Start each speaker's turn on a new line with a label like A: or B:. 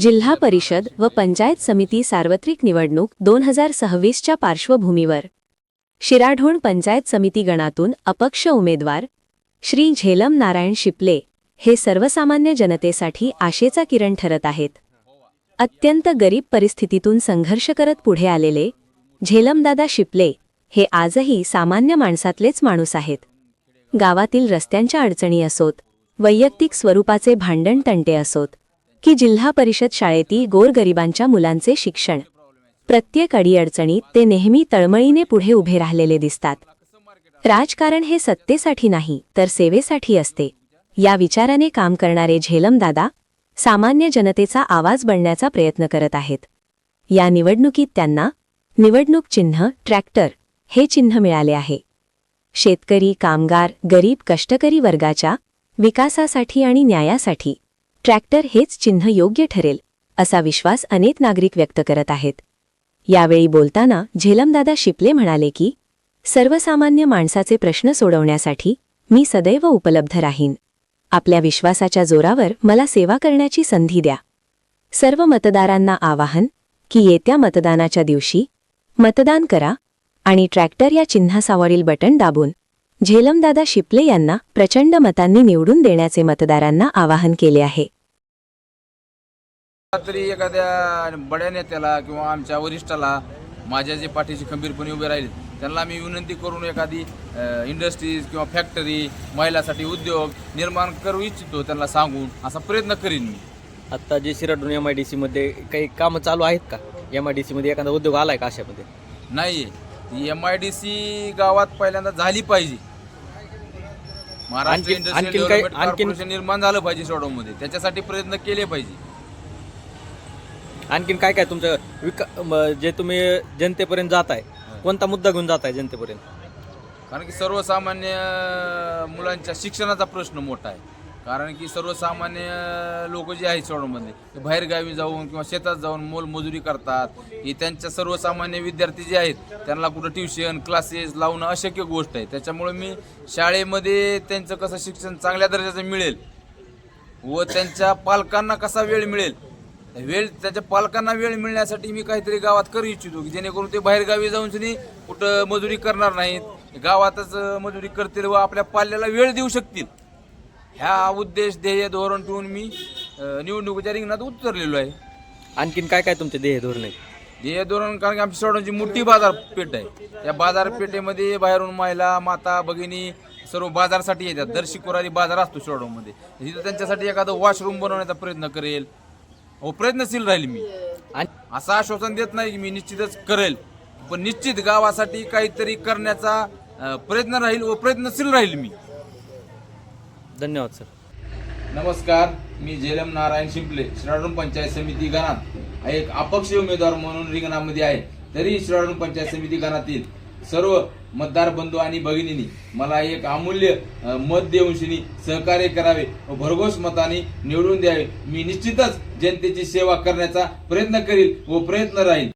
A: जिल्हा परिषद व पंचायत समिती सार्वत्रिक निवडणूक दोन हजार सव्वीसच्या पार्श्वभूमीवर. शिराढोण पंचायत समिती गणातून अपक्ष उमेदवार श्री झेलम नारायण शिपले हे सर्वसामान्य जनतेसाठी आशेचा किरण ठरत आहेत. अत्यंत गरीब परिस्थितीतून संघर्ष करत पुढे आलेले झेलमदादा शिपले हे आजही सामान्य माणसातलेच माणूस आहेत. गावातील रस्त्यांच्या अडचणी असोत वैयक्तिक स्वरूपाचे भांडण तंटे असोत की जिल्हा परिषद शाळेतील गोरगरिबांच्या मुलांचे शिक्षण. प्रत्येक अडीअडचणीत ते नेहमी तळमळीने पुढे उभे राहिलेले दिसतात. राजकारण हे सत्तेसाठी नाही तर सेवेसाठी असते. या विचाराने काम करणारे झेलमदादा सामान्य जनतेचा आवाज बनण्याचा प्रयत्न करत आहेत. या निवडणुकीत त्यांना निवडणूक चिन्ह ट्रॅक्टर हे चिन्ह मिळाले आहे. शेतकरी कामगार गरीब कष्टकरी वर्गाच्या विकासासाठी आणि न्यायासाठी ट्रॅक्टर हेच चिन्ह योग्य ठरेल असा विश्वास अनेक नागरिक व्यक्त करत आहेत. यावेळी बोलताना झेलमदादा शिपले म्हणाले की सर्वसामान्य माणसाचे प्रश्न सोडवण्यासाठी मी सदैव उपलब्ध राहीन. आपल्या विश्वासाच्या जोरावर मला सेवा करण्याची संधी द्या. सर्व मतदारांना आवाहन की येत्या मतदानाच्या दिवशी मतदान करा आणि ट्रॅक्टर या चिन्हासावरील बटन दाबून झेलमदादा शिपले यांना प्रचंड मतांनी निवडून देण्याचे मतदारांना आवाहन केले आहे.
B: तरी एखाद्या बड्या नेत्याला किंवा आमच्या वरिष्ठाला माझ्या जे पाठीशी खंबीरपणे उभे राहील त्यांना मी विनंती करून एखादी इंडस्ट्रीज किंवा फॅक्टरी महिलासाठी उद्योग निर्माण करू इच्छितो त्यांना सांगून असा प्रयत्न करीन मी.
C: आत्ता जे शिराडून एम आय डी सीमध्ये काही कामं चालू आहेत का? एम आय डी सीमध्ये एखादा उद्योग आला आहे का अशामध्ये?
B: नाही एम आय डी सी गावात पहिल्यांदा झाली पाहिजे. महाराष्ट्र
C: आणखीन-
B: इंडस्ट्रियल
C: आणखीन काही-
B: डेव्हलपमेंट
C: आणखीन-
B: कॉर्पोरेशन निर्माण झालं पाहिजे सोडवमध्ये त्याच्यासाठी प्रयत्न केले पाहिजे.
C: आणखीन काय काय तुमचं विका म- जे तुम्ही जनतेपर्यंत जात आहे कोणता मुद्दा घेऊन जात आहे जनतेपर्यंत?
B: कारण की सर्वसामान्य मुलांच्या शिक्षणाचा प्रश्न मोठा आहे. कारण की सर्वसामान्य लोक जे आहेत सोडमध्ये ते बाहेरगावी जाऊन किंवा शेतात जाऊन मोलमजुरी करतात. की त्यांच्या सर्वसामान्य विद्यार्थी जे आहेत त्यांना कुठं ट्युशन क्लासेस लावणं अशक्य गोष्ट आहे. त्याच्यामुळे मी शाळेमध्ये त्यांचं कसं शिक्षण चांगल्या दर्जाचं मिळेल व त्यांच्या पालकांना कसा वेळ मिळेल वेळ त्याच्या पालकांना वेळ मिळण्यासाठी मी काहीतरी गावात करू इच्छितो की जेणेकरून ते बाहेरगावी जाऊन सुनी कुठं मजुरी करणार नाहीत गावातच मजुरी करतील व आपल्या पाल्याला वेळ देऊ शकतील. ह्या उद्देश ध्येय धोरण ठेवून मी निवडणुकीच्या रिंगणात उतरलेलो आहे.
C: आणखीन काय काय तुमचे ध्येय धोरण आहेत?
B: ध्येय धोरण कारण की आमची सोडांची मोठी बाजारपेठ आहे. त्या बाजारपेठेमध्ये बाहेरून महिला माता भगिनी सर्व बाजारासाठी येतात. दर शुक्रवारी बाजार असतो शोडोमध्ये तिथं त्यांच्यासाठी एखादं वॉशरूम बनवण्याचा प्रयत्न करेल. व प्रयत्नशील राहील मी.
C: आणि
B: असं आश्वासन देत नाही की मी निश्चितच करेल. पण निश्चित गावासाठी काहीतरी करण्याचा अं, प्रयत्न राहील व प्रयत्नशील राहील मी.
C: धन्यवाद सर.
B: नमस्कार मी झेलम नारायण शिंपले श्रावण पंचायत समिती गणात एक अपक्ष उमेदवार म्हणून रिंगणामध्ये आहे. तरी श्रावण पंचायत समिती गणातील सर्व मतदार बंधू आणि भगिनींनी मला एक अमूल्य मत देऊन शिनी सहकार्य करावे व भरघोस मताने निवडून द्यावे. मी निश्चितच जनतेची सेवा करण्याचा प्रयत्न करील व प्रयत्न राहील.